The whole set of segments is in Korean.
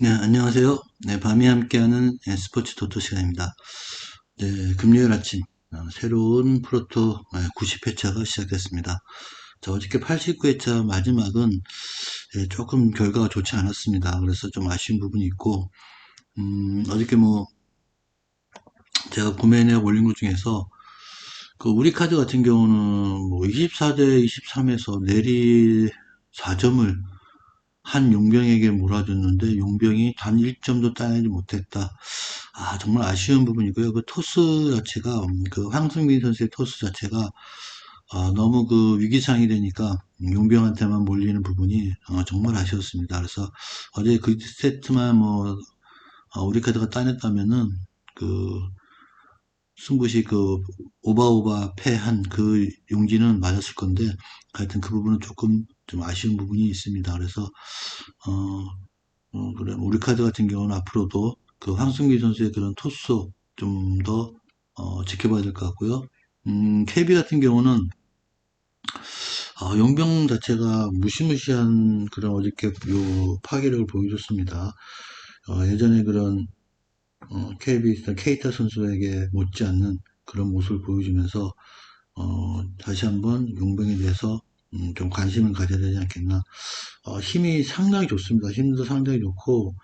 네, 안녕하세요. 네, 밤이 함께하는 네, 스포츠 도토 시간입니다. 네, 금요일 아침 어, 새로운 프로토 90회차가 시작됐습니다. 자, 어저께 89회차 마지막은 예, 조금 결과가 좋지 않았습니다. 그래서 좀 아쉬운 부분이 있고, 음, 어저께 뭐 제가 구매 내역 올린 것 중에서 그 우리 카드 같은 경우는 뭐 24대 23에서 내리 4점을 한 용병에게 몰아줬는데 용병이 단 1점도 따내지 못했다. 아 정말 아쉬운 부분이고요. 그 토스 자체가 음, 그 황승민 선수의 토스 자체가 아, 너무 그 위기상이 되니까 용병한테만 몰리는 부분이 어, 정말 아쉬웠습니다. 그래서 어제 그 세트만 뭐 어, 우리 카드가 따냈다면은 그 승부시 그 오바오바 패한 그 용지는 맞았을 건데 하여튼 그 부분은 조금 좀 아쉬운 부분이 있습니다. 그래서 어, 어 그래 우리 카드 같은 경우는 앞으로도 그 황승기 선수의 그런 토스 좀더 어, 지켜봐야 될 것 같고요. 음, KB 같은 경우는 어, 용병 자체가 무시무시한 그런 어저께 요 파괴력을 보여줬습니다. 어, 예전에 그런 어, KB 케이타 선수에게 못지않는 그런 모습을 보여주면서 어, 다시 한번 용병에 대해서 음, 좀 관심을 가져야 되지 않겠나. 어, 힘이 상당히 좋습니다. 힘도 상당히 좋고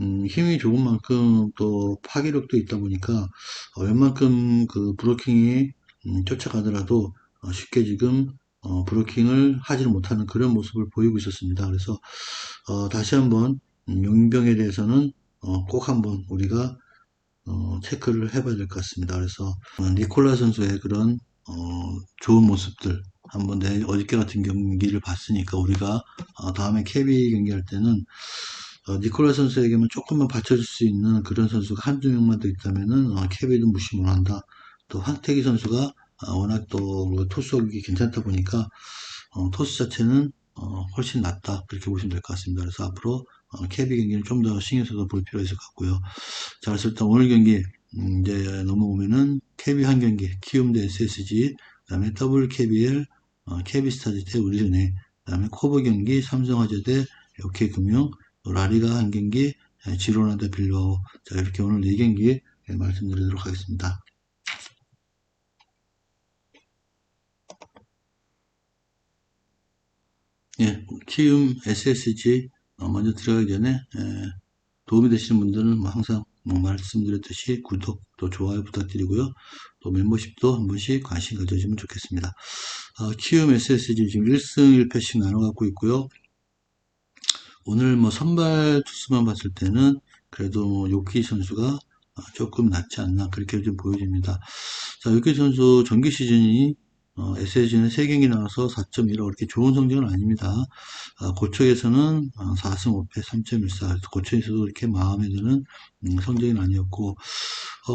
음, 힘이 좋은 만큼 또 파괴력도 있다 보니까 어, 웬만큼 그 브로킹이 음, 쫓아가더라도 어, 쉽게 지금 어, 브로킹을 하지를 못하는 그런 모습을 보이고 있었습니다. 그래서 어, 다시 한번 음, 용병에 대해서는 어, 꼭 한번 우리가 어, 체크를 해봐야 될 것 같습니다. 그래서 어, 니콜라 선수의 그런 어, 좋은 모습들 한번 내 어저께 같은 경기를 봤으니까 우리가 어, 다음에 KB 경기할 때는 어, 니콜라 선수에게만 조금만 받쳐줄 수 있는 그런 선수가 한두 명만 더 있다면은 어, KB도 무시 못한다. 또 황태기 선수가 어, 워낙 또 토스력이 괜찮다 보니까 어, 토스 자체는 어, 훨씬 낫다 그렇게 보시면 될 것 같습니다. 그래서 앞으로 어, KB 경기는 좀 더 신경 써서 볼 필요가 있을 것 같고요. 자, 그래서 일단 오늘 경기 음, 이제 넘어오면은 KB 한 경기, 키움 대 SSG, 그 다음에 WKBL, 어, KB스타즈 대 우리은행, 그다음에 코브 경기, 삼성화재 대 OK 금융, 라리가 한 경기, 예, 지로나 대 빌바오. 자, 이렇게 오늘 네 경기 예, 말씀드리도록 하겠습니다. 예, 키움 SSG 어, 먼저 들어가기 전에 예, 도움이 되시는 분들은 뭐 항상 뭐 말씀드렸듯이 구독 또 좋아요 부탁드리고요. 또 멤버십도 한 번씩 관심 가져주시면 좋겠습니다. 어, 키움 SSG 지금 1승 1패씩 나눠 갖고 있고요. 오늘 뭐 선발 투수만 봤을 때는 그래도 뭐 요키 선수가 조금 낫지 않나 그렇게 좀 보여집니다. 자, 요키 선수 정규 시즌이 어, SSG는 3경기 나와서 4.15 그렇게 좋은 성적은 아닙니다. 어, 고척에서는 4승 5패 3.14 고척에서도 이렇게 마음에 드는 음, 성적은 아니었고 어,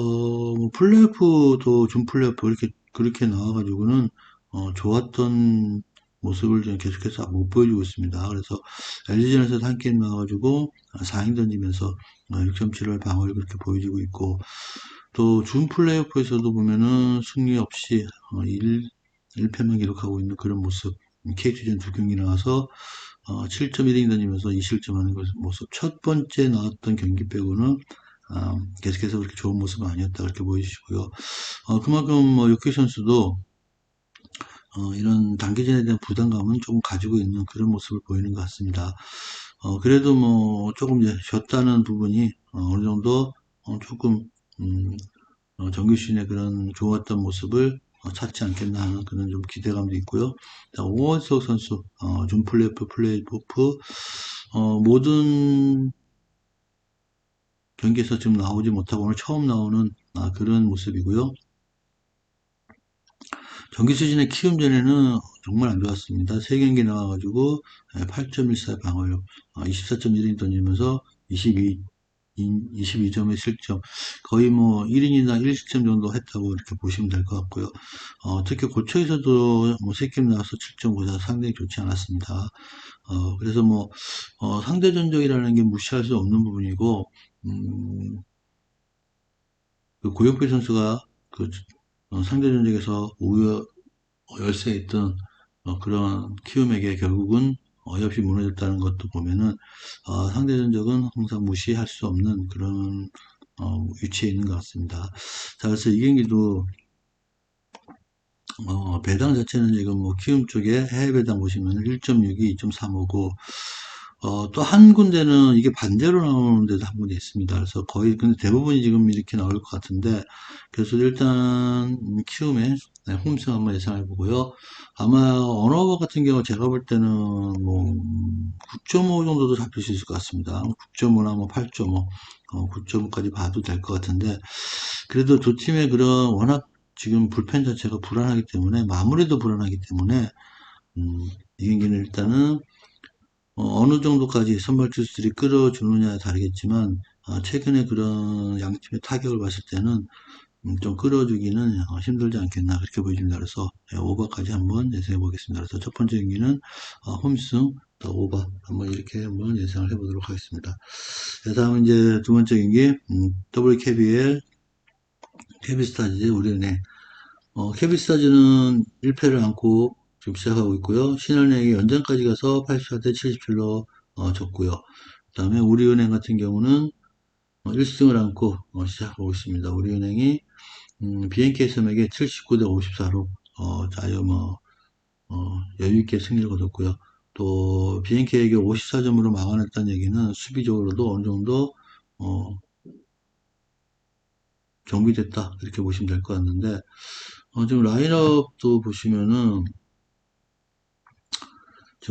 뭐 플레이오프도 준 플레이오프 이렇게 그렇게 나와가지고는 어, 좋았던 모습을 좀 계속해서 못 보여주고 있습니다. 그래서 LG전에서 한 게임 나와가지고 4인 던지면서 6.7월 방어를 그렇게 보여주고 있고 또 준 플레이오프에서도 보면은 승리 없이 1, 어, 1패만 기록하고 있는 그런 모습 KT전 두 경기 나와서 7.1인 던지면서 2실점하는 모습 첫 번째 나왔던 경기 빼고는 어, 계속해서 그렇게 좋은 모습은 아니었다 그렇게 보여주시고요. 어, 그만큼 뭐 요키 선수도 어, 이런 단기전에 대한 부담감은 조금 가지고 있는 그런 모습을 보이는 것 같습니다. 어, 그래도 뭐 조금 이제 쉬었다는 부분이 어, 느 정도 어, 조금 음, 어, 정규 시즌의 그런 좋았던 모습을 어, 찾지 않겠나 하는 그런 좀 기대감도 있고요. 자, 오원석 선수, 어, 좀 플레이오프, 플레이오프, 어, 모든 경기에서 지금 나오지 못하고 오늘 처음 나오는 아, 그런 모습이고요. 정규 시즌의 키움전에는 정말 안 좋았습니다. 3경기 나와가지고 8.14 방어력, 24.1인 던지면서 22, 22점의 실점, 거의 뭐 1인이나 1실점 정도 했다고 이렇게 보시면 될 것 같고요. 어, 특히 고초에서도 뭐 3게임 나와서 7점보다 상당히 좋지 않았습니다. 어, 그래서 뭐, 어, 상대 전적이라는 게 무시할 수 없는 부분이고, 음, 그 고영표 선수가 그 어, 상대 전적에서 우여 열세에 있던 어, 그런 키움에게 결국은 어이없이 무너졌다는 것도 보면은 어, 상대 전적은 항상 무시할 수 없는 그런 어, 위치에 있는 것 같습니다. 자, 그래서 이 경기도 어, 배당 자체는 지금 뭐 키움 쪽에 해외 배당 보시면 1.62, 2.35고 어, 또 한 군데는 이게 반대로 나오는 데도 한 군데 있습니다. 그래서 거의 근데 대부분이 지금 이렇게 나올 것 같은데 그래서 일단 키움의 네, 홈승 한번 예상해 보고요. 아마 언어버 같은 경우 제가 볼 때는 뭐 9.5 정도도 잡힐 수 있을 것 같습니다. 9.5나 뭐 8.5, 어, 9.5까지 봐도 될 것 같은데 그래도 두 팀의 그런 워낙 지금 불펜 자체가 불안하기 때문에 마무리도 불안하기 때문에 음, 이 경기는 일단은 어, 느 정도까지 선발 투수들이 끌어주느냐에 다르겠지만 어, 최근에 그런 양팀의 타격을 봤을 때는 음, 좀 끌어주기는 어, 힘들지 않겠나 그렇게 보여집니다. 그래서 예, 오버까지 한번 예상해 보겠습니다. 그래서 첫 번째 경기는 어, 홈승 또 오버 한번 이렇게 한번 예상을 해보도록 하겠습니다. 네, 다음 이제 두 번째 경기 음, WKBL KB스타즈 우리은행 어, KB스타즈는 1패를 안고 지금 시작하고 있고요. 신한은행이 연장까지 가서 84대 77로 어, 졌고요. 그 다음에 우리은행 같은 경우는 어, 1승을 안고 어, 시작하고 있습니다. 우리은행이 음, BNK 섬에게 79대 54로 어, 아주 뭐 어, 여유있게 승리를 거뒀고요. 또 BNK에게 54점으로 막아냈다는 얘기는 수비적으로도 어느 정도 어, 정비됐다 이렇게 보시면 될 것 같는데 어, 지금 라인업도 보시면은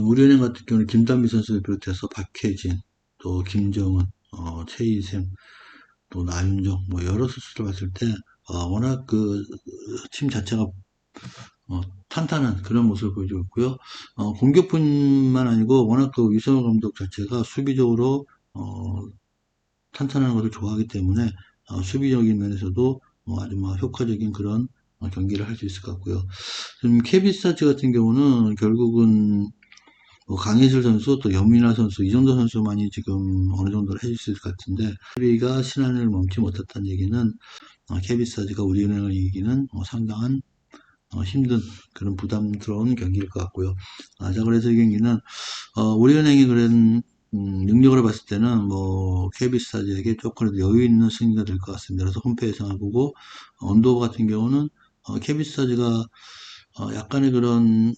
우리은행 같은 경우는 김단비 선수를 비롯해서 박혜진, 또 김정은, 어, 최희샘, 또 나윤정, 뭐 여러 선수를 봤을 때 어, 워낙 그 팀 자체가 어, 탄탄한 그런 모습을 보여주고 있고요. 어, 공격뿐만 아니고 워낙 그 유성호 감독 자체가 수비적으로 어, 탄탄한 것을 좋아하기 때문에 어, 수비적인 면에서도 어, 아주 뭐 효과적인 그런 어, 경기를 할 수 있을 것 같고요. 지금 케비스타즈 같은 경우는 결국은 뭐 강희슬 선수 또 연민아 선수 이 정도 선수만이 지금 어느 정도를 해줄 수 있을 것 같은데 케비가 신한을 멈지 못했다는 얘기는 어, 케비스타즈가 우리은행을 이기는 어, 상당한 어, 힘든 그런 부담스러운 경기일 것 같고요. 아, 자 그래서 이 경기는 어, 우리은행이 그런 음, 능력을 봤을 때는 뭐 KB스타즈에게 조금 여유 있는 승리가 될 것 같습니다. 그래서 홈페 예상을 보고 언더 같은 경우는 어, KB스타즈가 어, 약간의 그런 음,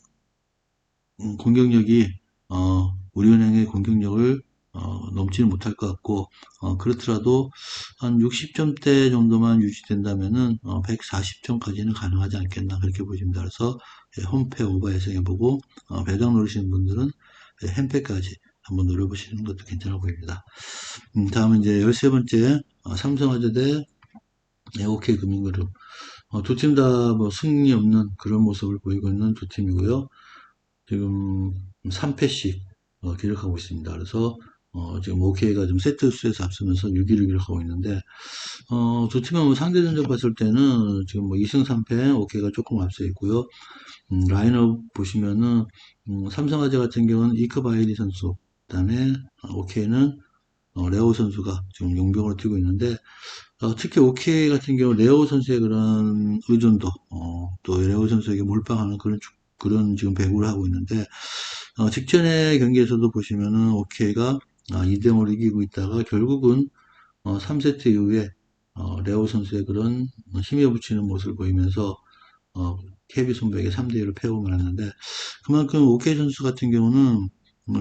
공격력이 어, 우리은행의 공격력을 어, 넘지는 못할 것 같고 어, 그렇더라도 한 60점대 정도만 유지된다면은 어, 140점까지는 가능하지 않겠나 그렇게 보십니다. 그래서 예, 홈페 오버 예상해보고 어, 배당 노리시는 분들은 예, 햄페까지 한번 노려보시는 것도 괜찮아 보입니다. 음, 다음은 이제 13번째 어, 삼성화재 대 OK 금융그룹 어, 두팀 다 뭐 승리 없는 그런 모습을 보이고 있는 두 팀이고요. 지금 3패씩 어, 기록하고 있습니다. 그래서 어, 지금 OK가 좀 세트 수에서 앞서면서 6위를 기록하고 있는데 어, 두 팀은 뭐 상대 전적 봤을 때는 지금 뭐 2승 3패 OK가 조금 앞서 있고요. 음, 라인업 보시면은 음, 삼성화재 같은 경우는 이크바이리 선수 그다음에 OK는 어, 레오 선수가 지금 용병으로 뛰고 있는데 어, 특히 OK 같은 경우 레오 선수의 그런 의존도 어, 또 레오 선수에게 몰빵하는 그런 그런 지금 배구를 하고 있는데 어, 직전의 경기에서도 보시면은 OK가 아, 2대5를 이기고 있다가 결국은 어, 3세트 이후에 어, 레오 선수의 그런 힘에 붙이는 모습을 보이면서 어, KB 손백에 3대1로 패고 말았는데 그만큼 OK 선수 같은 경우는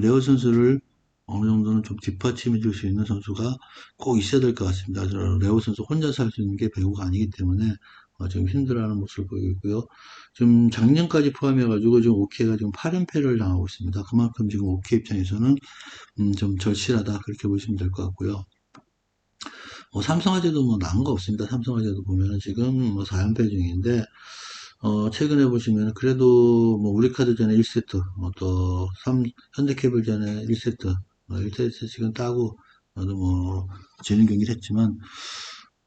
레오 선수를 어느 정도는 좀 뒷받침해 줄 수 있는 선수가 꼭 있어야 될 것 같습니다. 레오 선수 혼자서 할 수 있는 게 배구가 아니기 때문에 어, 좀 힘들어하는 모습을 보이고 있고요. 지금 작년까지 포함해가지고 지금 오케이가 지금 8연패를 당하고 있습니다. 그만큼 지금 오케이 입장에서는 음, 좀 절실하다 그렇게 보시면 될 것 같고요. 뭐 삼성화재도 뭐 나은 거 없습니다. 삼성화재도 보면은 지금 뭐 4연패 중인데 어, 최근에 보시면 그래도 뭐 우리카드 전에 1세트, 어, 또 삼, 현대캐블전에 1세트, 어, 1세트 지금 따고 어, 뭐 지는 경기를 했지만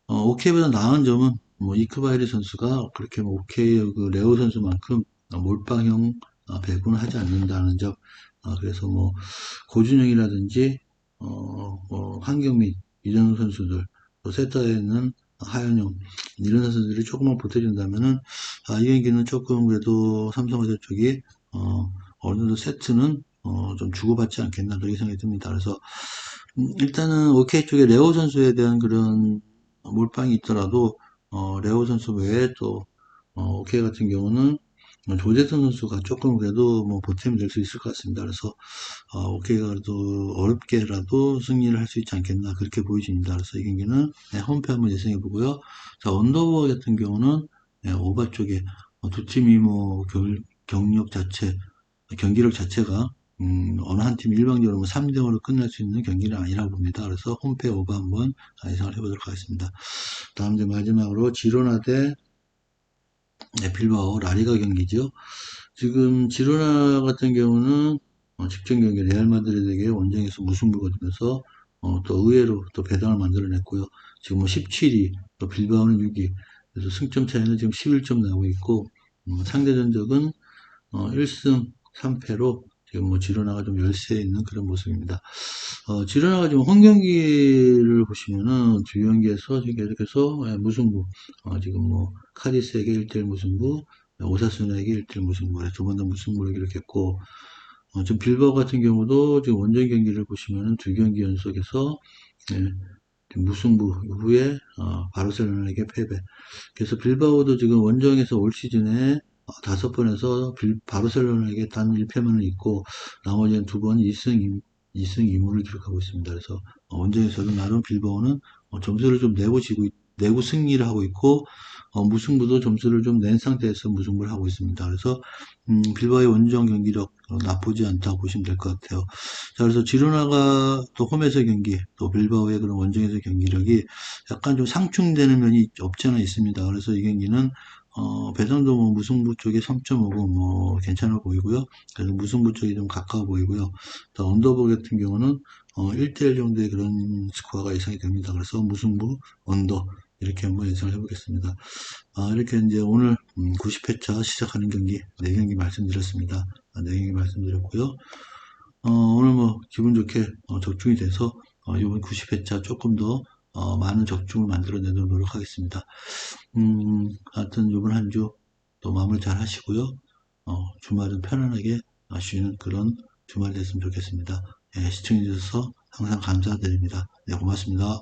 어, 오케이보다 나은 점은 뭐 이크바이리 선수가 그렇게 뭐 오케이 그 레오 선수만큼 몰빵형 어, 배구는 하지 않는다는 점. 어, 그래서 뭐 고준영이라든지 어, 뭐 한경민 이런 선수들 또 세터에는 하현용 이런 선수들이 조금만 보태준다면은 아, 이 경기는 조금 그래도 삼성화재 쪽이 어, 어느 정도 세트는 어, 좀 주고받지 않겠나 그렇게 생각이 듭니다. 그래서 음, 일단은 OK 쪽에 레오 선수에 대한 그런 몰빵이 있더라도 어, 레오 선수 외에 또 어, OK 같은 경우는 조재선 선수가 조금 그래도 뭐 보탬이 될 수 있을 것 같습니다. 그래서 어, OK가 그래도 어렵게라도 승리를 할 수 있지 않겠나 그렇게 보여집니다. 그래서 이 경기는 네, 홈페 한번 예상해 보고요. 자 언더버 같은 경우는 네, 오바 쪽에 어, 두 팀이 뭐 경, 경력 자체 경기력 자체가 음, 어느 한 팀이 일방적으로 뭐 3대0으로 끝날 수 있는 경기는 아니라고 봅니다. 그래서 홈페 오버 한번 예상을 해보도록 하겠습니다. 다음 이제 마지막으로 지로나 대 네, 빌바오 라리가 경기죠. 지금 지로나 같은 경우는 어, 직전 경기 레알 마드리드에게 원정에서 무승부가 되면서 어, 또 의외로 또 배당을 만들어냈고요. 지금 뭐 17위, 또 빌바오는 6위. 그래서 승점 차이는 지금 11점 나고 있고 음, 상대 전적은 어, 1승 3패로 지금 뭐 지로나가 좀 열세에 있는 그런 모습입니다. 어, 지로나가 지금 홈 경기를 보시면은 주 경기에서 지금 계속해서 예, 무승부, 어, 지금 뭐 카디스에게 1대1 무승부, 오사스나에게 1대1 무승부, 두번 다 무승부를 기록했고, 어, 지금 빌바오 같은 경우도 지금 원정 경기를 보시면은 두 경기 연속에서 예, 무승부 후에 어, 바르셀로나에게 패배. 그래서 빌바오도 지금 원정에서 올 시즌에 어, 다섯 번에서 빌- 바르셀로나에게 단 1패만은 있고 나머지는 두번 2승 2승 2무를 기록하고 있습니다. 그래서 어, 원정에서도 나름 빌바오는 어, 점수를 좀 내고 지고 있- 내고 승리를 하고 있고 어, 무승부도 점수를 좀 낸 상태에서 무승부를 하고 있습니다. 그래서 음, 빌바오의 원정 경기력 어, 나쁘지 않다고 보시면 될 것 같아요. 자, 그래서 지로나가 또 홈에서 경기, 또 빌바오의 그런 원정에서 경기력이 약간 좀 상충되는 면이 없지 않아 있습니다. 그래서 이 경기는 어, 배당도 뭐 무승부 쪽에 3.5고 뭐 괜찮아 보이고요. 그래서 무승부 쪽이 좀 가까워 보이고요. 또 언더버 같은 경우는 어, 1대1 정도의 그런 스코어가 예상이 됩니다. 그래서 무승부, 언더 이렇게 한번 예상을 해보겠습니다. 아, 이렇게 이제 오늘 90회차 시작하는 경기 4경기 말씀드렸습니다. 아, 4경기 말씀드렸고요. 어, 오늘 뭐 기분 좋게 어, 적중이 돼서 어, 이번 90회차 조금 더 어, 많은 적중을 만들어내도록 노력하겠습니다. 음, 하여튼 이번 한 주 또 마무리 잘 하시고요. 어, 주말은 편안하게 쉬는 그런 주말이 됐으면 좋겠습니다. 예, 시청해주셔서 항상 감사드립니다. 네, 고맙습니다.